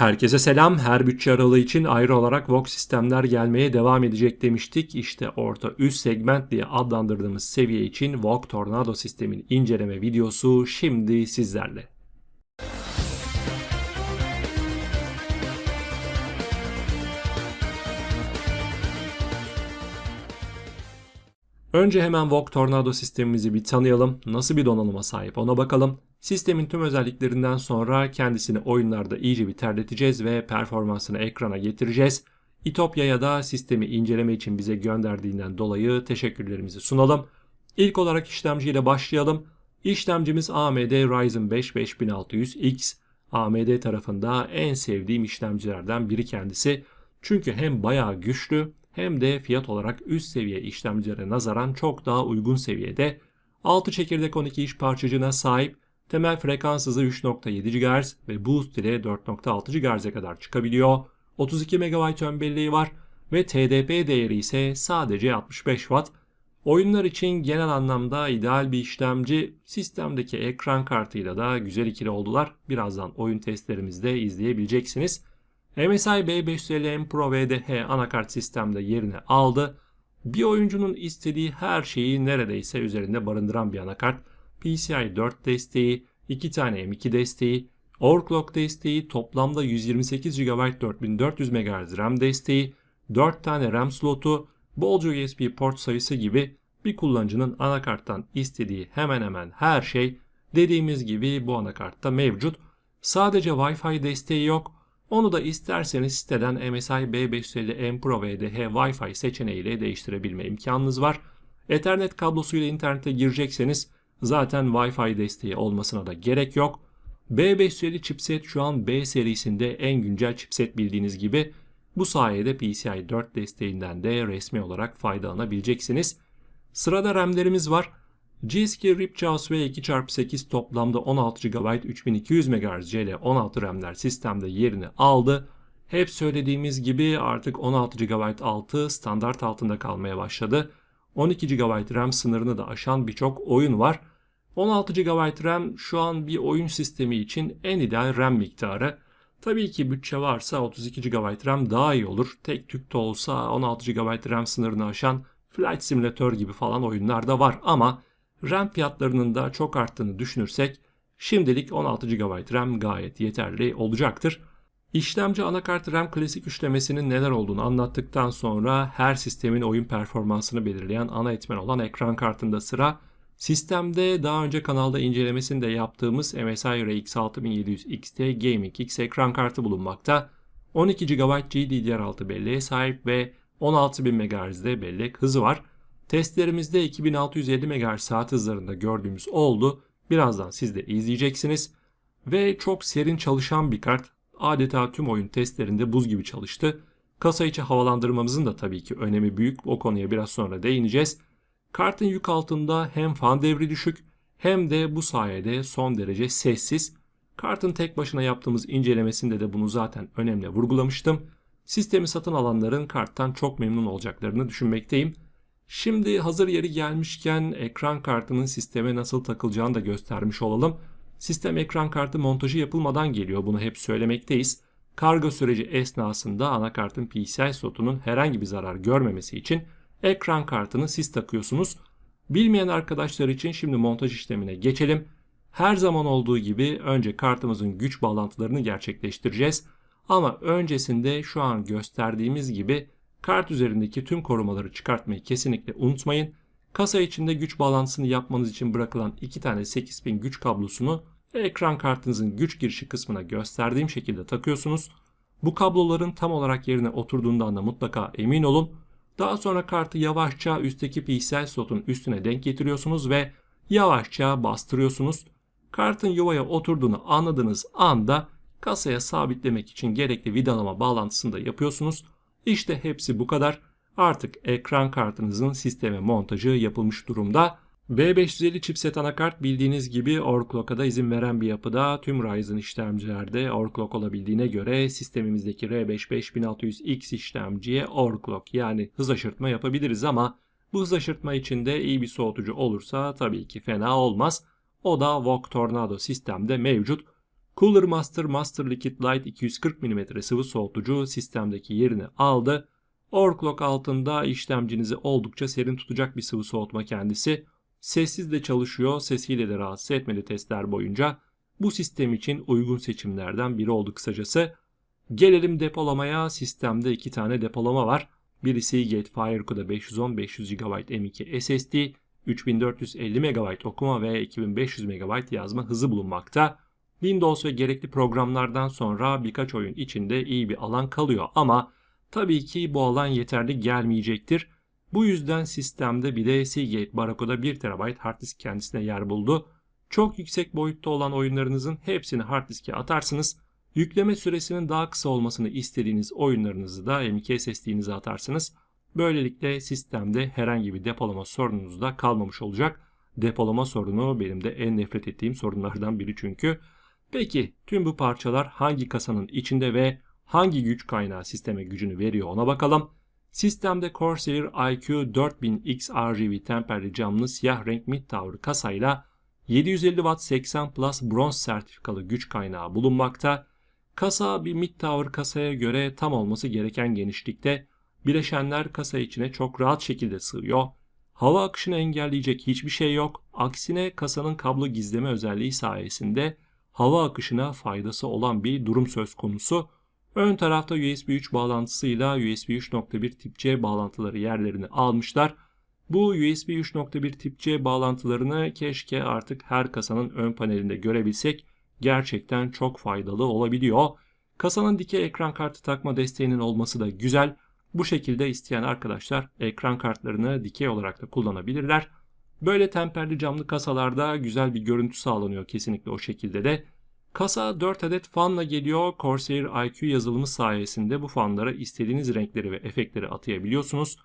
Herkese selam. Her bütçe aralığı için ayrı olarak Vox sistemler gelmeye devam edecek demiştik. İşte orta üst segment diye adlandırdığımız seviye için Vox Tornado sistemin inceleme videosu şimdi sizlerle. Önce hemen VOG Tornado sistemimizi bir tanıyalım. Nasıl bir donanıma sahip ona bakalım. Sistemin tüm özelliklerinden sonra kendisini oyunlarda iyice bir terleteceğiz ve performansını ekrana getireceğiz. İtopya'ya da sistemi inceleme için bize gönderdiğinden dolayı teşekkürlerimizi sunalım. İlk olarak işlemciyle başlayalım. İşlemcimiz AMD Ryzen 5 5600X. AMD tarafında en sevdiğim işlemcilerden biri kendisi. Çünkü hem bayağı güçlü hem de fiyat olarak üst seviye işlemcilere nazaran çok daha uygun seviyede. 6 çekirdek 12 iş parçacığına sahip temel frekans hızı 3.7 GHz ve boost ile 4.6 GHz'e kadar çıkabiliyor. 32 MB ön belleği var ve TDP değeri ise sadece 65 Watt. Oyunlar için genel anlamda ideal bir işlemci. Sistemdeki ekran kartıyla da güzel ikili oldular. Birazdan oyun testlerimizde izleyebileceksiniz. MSI B550M Pro VDH anakart sistemde yerini aldı. Bir oyuncunun istediği her şeyi neredeyse üzerinde barındıran bir anakart. PCI 4 desteği, 2 tane M2 desteği, overclock desteği, toplamda 128 GB 4400 MHz RAM desteği, 4 tane RAM slotu, bolca USB port sayısı gibi bir kullanıcının anakarttan istediği hemen hemen her şey dediğimiz gibi bu anakartta mevcut. Sadece Wi-Fi desteği yok. Onu da isterseniz siteden MSI B550M Pro VDH Wi-Fi seçeneğiyle değiştirebilme imkanınız var. Ethernet kablosuyla internete girecekseniz zaten Wi-Fi desteği olmasına da gerek yok. B550 chipset şu an B serisinde en güncel chipset bildiğiniz gibi. Bu sayede PCI 4 desteğinden de resmi olarak faydalanabileceksiniz. Sırada RAM'lerimiz var. G-Skill Ripjaws ve 2x8 toplamda 16 GB 3200 MHz CL16 RAM'ler sistemde yerini aldı. Hep söylediğimiz gibi artık 16 GB altı standart altında kalmaya başladı. 12 GB RAM sınırını da aşan birçok oyun var. 16 GB RAM şu an bir oyun sistemi için en ideal RAM miktarı. Tabii ki bütçe varsa 32 GB RAM daha iyi olur. Tek tük de olsa 16 GB RAM sınırını aşan Flight Simulator gibi falan oyunlar da var ama RAM fiyatlarının da çok arttığını düşünürsek şimdilik 16 GB RAM gayet yeterli olacaktır. İşlemci anakart RAM klasik üçlemesinin neler olduğunu anlattıktan sonra her sistemin oyun performansını belirleyen ana etmen olan ekran kartında sıra. Sistemde daha önce kanalda incelemesini de yaptığımız MSI RX 6700 XT Gaming X ekran kartı bulunmakta. 12 GB GDDR6 belleğe sahip ve 16000 MHz'de bellek hızı var. Testlerimizde 2650 MHz saat hızlarında gördüğümüz oldu. Birazdan siz de izleyeceksiniz. Ve çok serin çalışan bir kart. Adeta tüm oyun testlerinde buz gibi çalıştı. Kasa içi havalandırmamızın da tabii ki önemi büyük. O konuya biraz sonra değineceğiz. Kartın yük altında hem fan devri düşük hem de bu sayede son derece sessiz. Kartın tek başına yaptığımız incelemesinde de bunu zaten önemli vurgulamıştım. Sistemi satın alanların karttan çok memnun olacaklarını düşünmekteyim. Şimdi hazır yeri gelmişken ekran kartının sisteme nasıl takılacağını da göstermiş olalım. Sistem ekran kartı montajı yapılmadan geliyor bunu hep söylemekteyiz. Kargo süreci esnasında anakartın PCI slotunun herhangi bir zarar görmemesi için ekran kartını siz takıyorsunuz. Bilmeyen arkadaşlar için şimdi montaj işlemine geçelim. Her zaman olduğu gibi önce kartımızın güç bağlantılarını gerçekleştireceğiz. Ama öncesinde şu an gösterdiğimiz gibi Kart üzerindeki tüm korumaları çıkartmayı kesinlikle unutmayın. Kasa içinde güç bağlantısını yapmanız için bırakılan iki tane 8000 güç kablosunu ekran kartınızın güç girişi kısmına gösterdiğim şekilde takıyorsunuz. Bu kabloların tam olarak yerine oturduğundan da mutlaka emin olun. Daha sonra kartı yavaşça üstteki PCI slotun üstüne denk getiriyorsunuz ve yavaşça bastırıyorsunuz. Kartın yuvaya oturduğunu anladığınız anda kasaya sabitlemek için gerekli vidalama bağlantısını da yapıyorsunuz. İşte hepsi bu kadar. Artık ekran kartınızın sisteme montajı yapılmış durumda. B550 chipset anakart bildiğiniz gibi overclock'a izin veren bir yapıda. Tüm Ryzen işlemcilerde overclock olabildiğine göre sistemimizdeki R5 5600X işlemciye overclock yani hız aşırtma yapabiliriz ama bu hız aşırtma için de iyi bir soğutucu olursa tabii ki fena olmaz. O da VOG Tornado sistemde mevcut. Cooler Master Master Liquid Light 240 mm sıvı soğutucu sistemdeki yerini aldı. Overclock altında işlemcinizi oldukça serin tutacak bir sıvı soğutma kendisi. Sessiz de çalışıyor, sesiyle de rahatsız etmedi testler boyunca. Bu sistem için uygun seçimlerden biri oldu kısacası. Gelelim depolamaya. Sistemde iki tane depolama var. Birisi FireCode'a 510-500 GB M2 SSD, 3450 MB okuma ve 2500 MB yazma hızı bulunmakta. Windows ve gerekli programlardan sonra birkaç oyun içinde iyi bir alan kalıyor ama tabii ki bu alan yeterli gelmeyecektir. Bu yüzden sistemde bir de Seagate Barracuda 1 TB hard disk kendisine yer buldu. Çok yüksek boyutta olan oyunlarınızın hepsini hard diske atarsınız. Yükleme süresinin daha kısa olmasını istediğiniz oyunlarınızı da M.2 SSD'nize atarsınız. Böylelikle sistemde herhangi bir depolama sorununuz da kalmamış olacak. Depolama sorunu benim de en nefret ettiğim sorunlardan biri çünkü. Peki tüm bu parçalar hangi kasanın içinde ve hangi güç kaynağı sisteme gücünü veriyor ona bakalım. Sistemde Corsair IQ 4000X RGB temperli camlı siyah renk mid tower kasayla 750 Watt 80 Plus bronz sertifikalı güç kaynağı bulunmakta. Kasa bir mid tower kasaya göre tam olması gereken genişlikte. Bileşenler kasa içine çok rahat şekilde sığıyor. Hava akışını engelleyecek hiçbir şey yok. Aksine kasanın kablo gizleme özelliği sayesinde hava akışına faydası olan bir durum söz konusu. Ön tarafta USB 3 bağlantısıyla USB 3.1 tip C bağlantıları yerlerini almışlar. Bu USB 3.1 tip C bağlantılarını keşke artık her kasanın ön panelinde görebilsek. Gerçekten çok faydalı olabiliyor. Kasanın dikey ekran kartı takma desteğinin olması da güzel. Bu şekilde isteyen arkadaşlar ekran kartlarını dikey olarak da kullanabilirler. Böyle temperli camlı kasalarda güzel bir görüntü sağlanıyor kesinlikle o şekilde de. Kasa 4 adet fanla geliyor. Corsair IQ yazılımı sayesinde bu fanlara istediğiniz renkleri ve efektleri atayabiliyorsunuz.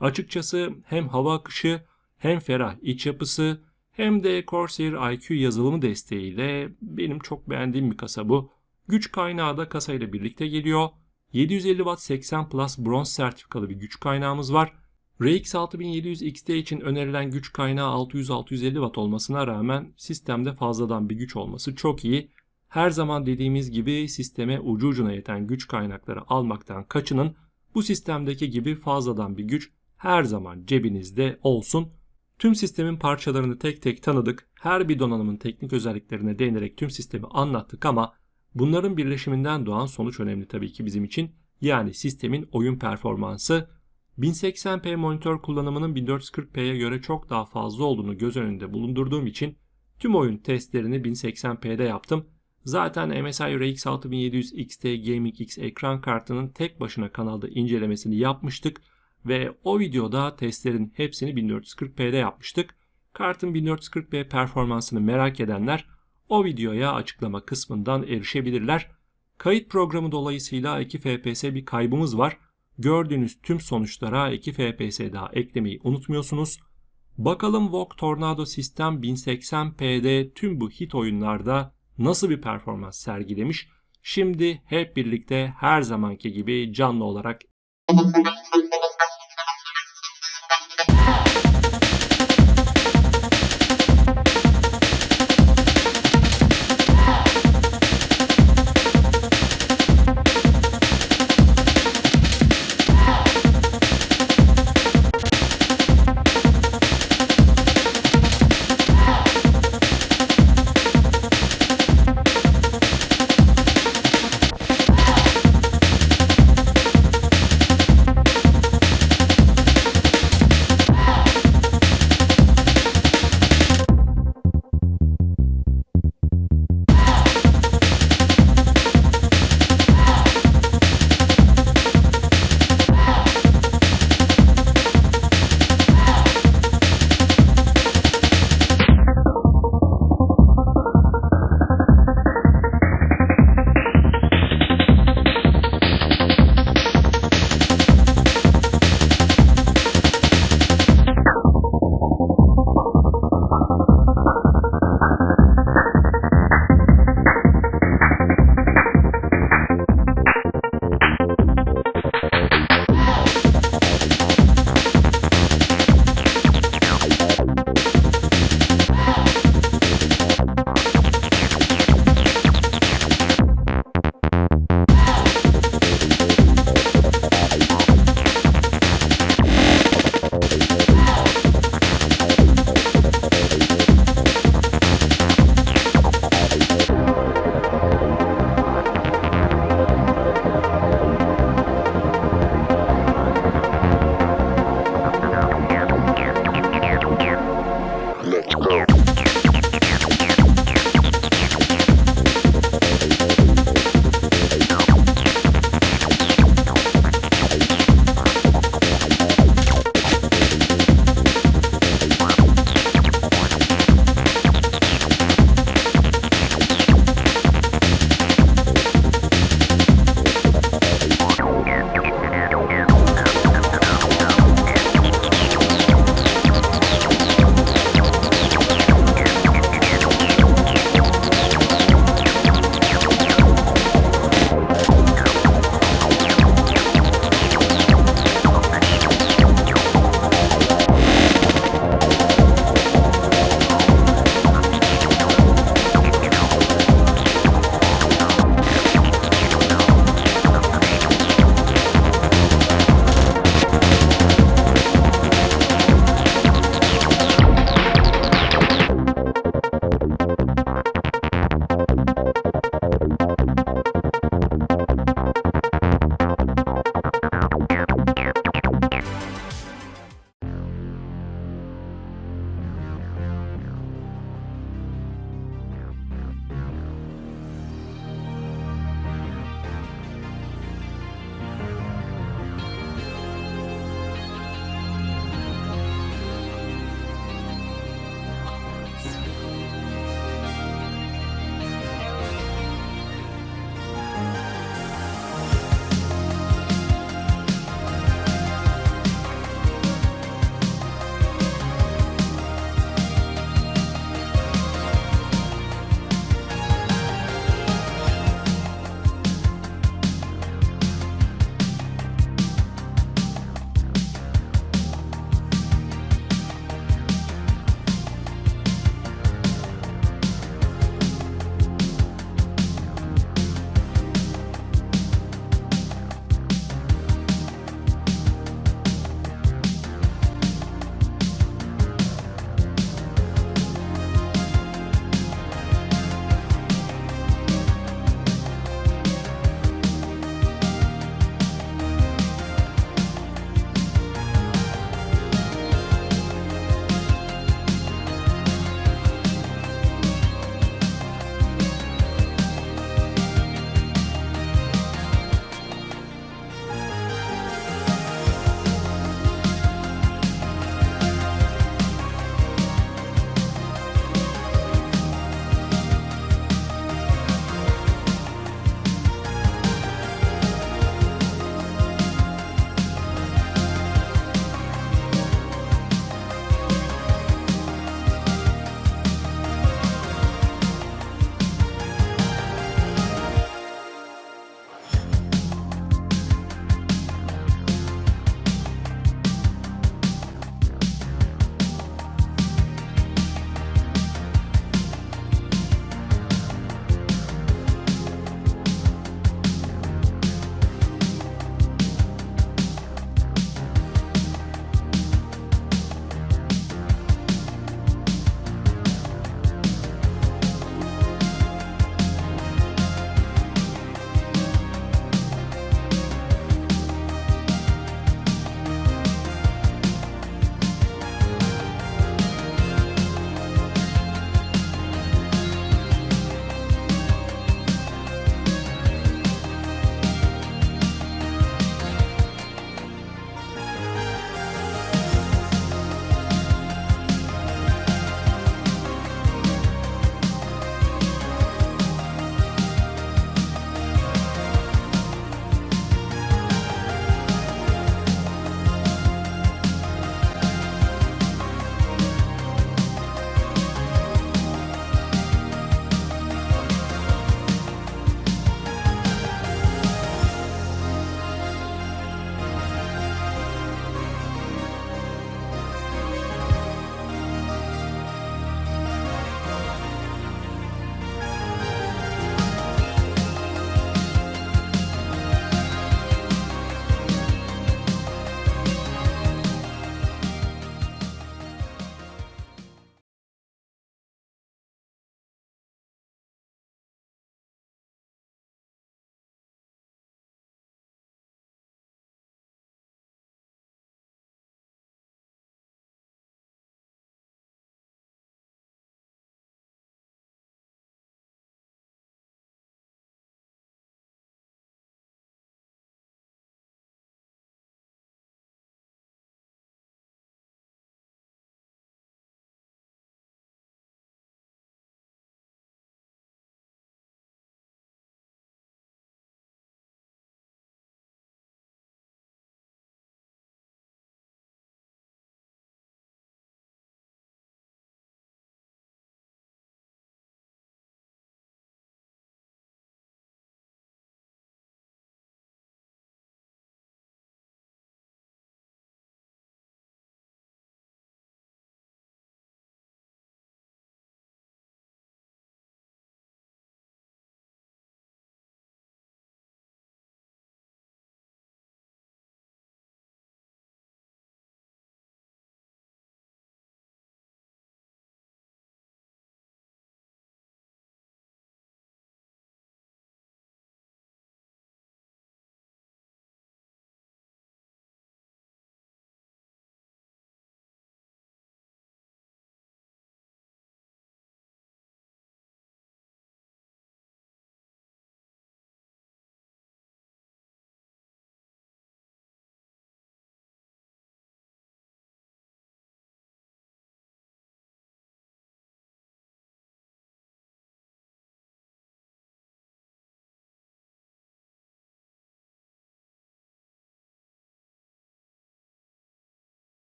Açıkçası hem hava akışı hem ferah iç yapısı hem de Corsair IQ yazılımı desteğiyle benim çok beğendiğim bir kasa bu. Güç kaynağı da kasayla birlikte geliyor. 750 Watt 80 Plus bronz sertifikalı bir güç kaynağımız var. RX 6700 XT için önerilen güç kaynağı 600-650 Watt olmasına rağmen sistemde fazladan bir güç olması çok iyi. Her zaman dediğimiz gibi sisteme ucu ucuna yeten güç kaynakları almaktan kaçının. Bu sistemdeki gibi fazladan bir güç her zaman cebinizde olsun. Tüm sistemin parçalarını tek tek tanıdık. Her bir donanımın teknik özelliklerine değinerek tüm sistemi anlattık ama bunların birleşiminden doğan sonuç önemli tabii ki bizim için. Yani sistemin oyun performansı 1080p monitör kullanımının 1440p'ye göre çok daha fazla olduğunu göz önünde bulundurduğum için tüm oyun testlerini 1080p'de yaptım. Zaten MSI RX 6700 XT Gaming X ekran kartının tek başına kanalda incelemesini yapmıştık ve o videoda testlerin hepsini 1440p'de yapmıştık. Kartın 1440p performansını merak edenler o videoya açıklama kısmından erişebilirler. Kayıt programı dolayısıyla 2 FPS bir kaybımız var. Gördüğünüz tüm sonuçlara 2 FPS daha eklemeyi unutmuyorsunuz. Bakalım VOG Tornado Sistem 1080p'de tüm bu hit oyunlarda nasıl bir performans sergilemiş? Şimdi hep birlikte her zamanki gibi canlı olarak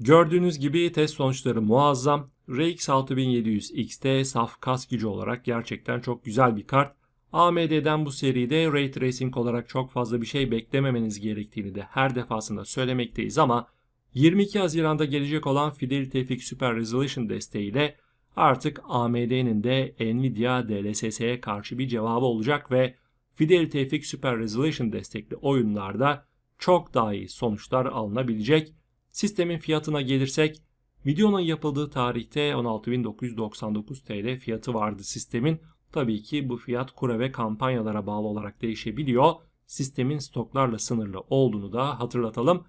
Gördüğünüz gibi test sonuçları muazzam. RX 6700 XT saf kas gücü olarak gerçekten çok güzel bir kart. AMD'den bu seride Ray Tracing olarak çok fazla bir şey beklememeniz gerektiğini de her defasında söylemekteyiz ama 22 Haziran'da gelecek olan Fidelity FX Super Resolution desteğiyle artık AMD'nin de Nvidia DLSS'ye karşı bir cevabı olacak ve Fidelity FX Super Resolution destekli oyunlarda çok daha iyi sonuçlar alınabilecek. Sistemin fiyatına gelirsek videonun yapıldığı tarihte 16.999 TL fiyatı vardı sistemin. Tabii ki bu fiyat kura ve kampanyalara bağlı olarak değişebiliyor. Sistemin stoklarla sınırlı olduğunu da hatırlatalım.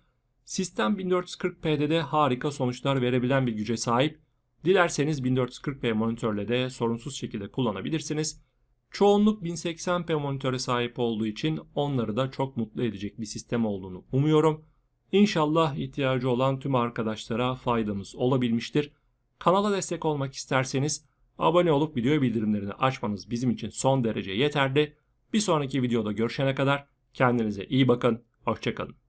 Sistem 1440p'de de harika sonuçlar verebilen bir güce sahip. Dilerseniz 1440p monitörle de sorunsuz şekilde kullanabilirsiniz. Çoğunluk 1080p monitöre sahip olduğu için onları da çok mutlu edecek bir sistem olduğunu umuyorum. İnşallah ihtiyacı olan tüm arkadaşlara faydamız olabilmiştir. Kanala destek olmak isterseniz abone olup video bildirimlerini açmanız bizim için son derece yeterli. Bir sonraki videoda görüşene kadar kendinize iyi bakın, hoşçakalın.